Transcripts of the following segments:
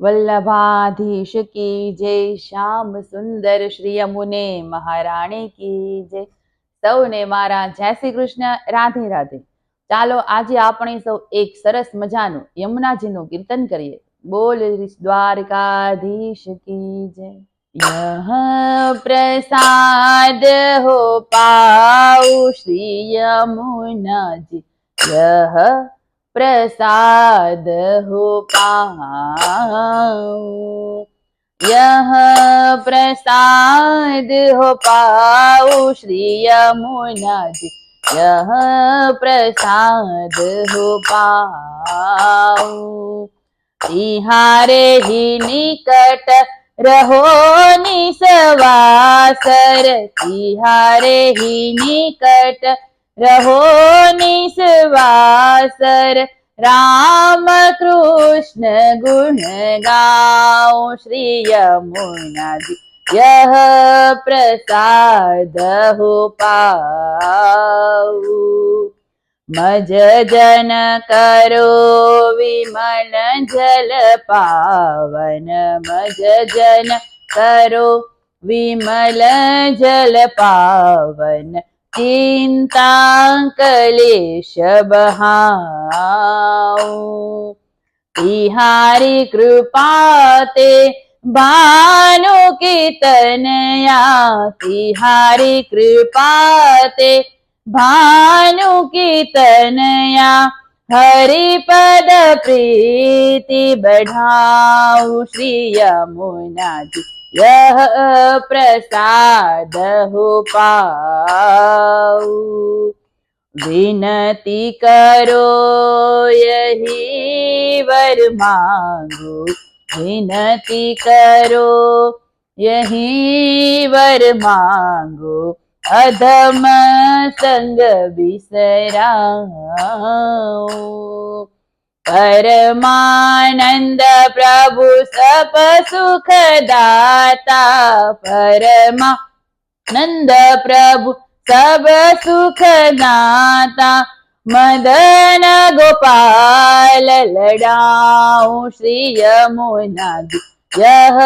વલ્લભાધીશ કી જય, શ્યામ સુંદર શ્રી યમુને મહારાણી કી જય. સૌને મારા જય શ્રી કૃષ્ણ, રાધે રાધે. ચાલો આજે આપણે સૌ એક સરસ મજાનું યમુનાજીનું કીર્તન કરીએ. બોલ દ્વારકાધીશ કી જય. યહ પ્રસાદ હો પાઉ શ્રી યમુનાજી. यह प्रसाद हो पाऊं यह प्रसाद हो पाऊं श्री यमुना जी यह प्रसाद हो पाऊं तिहारे ही निकट रहो निसवासर तिहारे ही निकट रहो निसवासर राम कृष्ण गुण गाओ श्री यमुना जी यह प्रसाद हो पाऊ मज जन करो विमल जल पावन मज जन करो विमल जल पावन ચિંતાકલેશબહાઉ બિહારી કૃપા તે ભાનુ કીર્તનયા બિહારી કૃપા તે ભાનુ કીર્તનયા હરિપદ પ્રીતિ બઢાઉ શ્રી યમુનાજી प्रीति बढ़ाऊ श्री यमुना जी यह प्रसाद हो पाऊ विनती करो यही वर मांगो विनती करो यही वर मांगो अधम संग बिसराओ परमानंद प्रभु सब सुख दाता परमानंद प्रभु सब सुख दाता मदन गोपाल लड़ाऊ श्री यमुना जी यह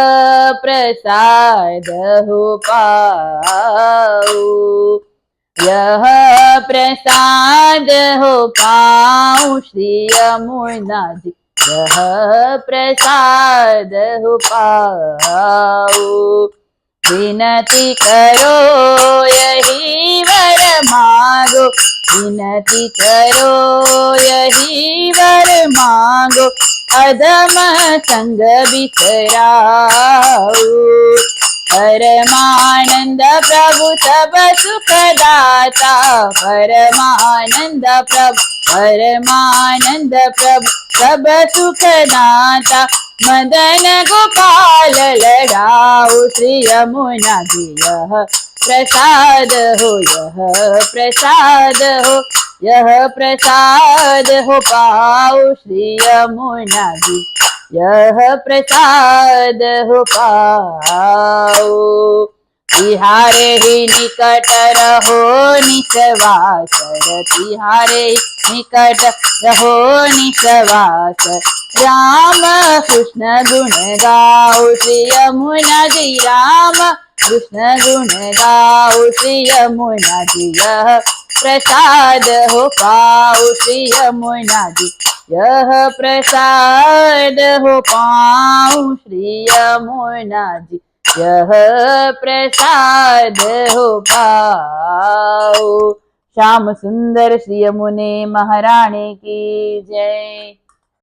प्रसाद हो पाऊ यह प्रसाद हो पाऊं श्री यमुना जी यह प्रसाद पाऊं विनती करो यही वर मांगो विनती करो यही वर मांगो परमानंद प्रभु सब सुख दाता परमानंद प्रभु परमानंद प्रभु सब सुख दाता मदन गोपाल लड़ाऊ श्री यमुना जी यह प्रसाद हो यह प्रसाद हो यह प्रसाद हो पाओ श्री यमुना जी यह प्रसाद हो पाओ तिहारे निकट रहो निसवासर। तिहारे निकट रहो निसवासर। राम कृष्ण गुण गाओ श्री यमुना जी राम। कृष्ण गुण गाओ श्री यमुना जी यह प्रसाद हो पाओ श्री यमुना जी यह प्रसाद हो पाऊं श्री यमुना जी यह प्रसाद हो पाओ। श्याम सुंदर श्री यमुने महाराणी की जय।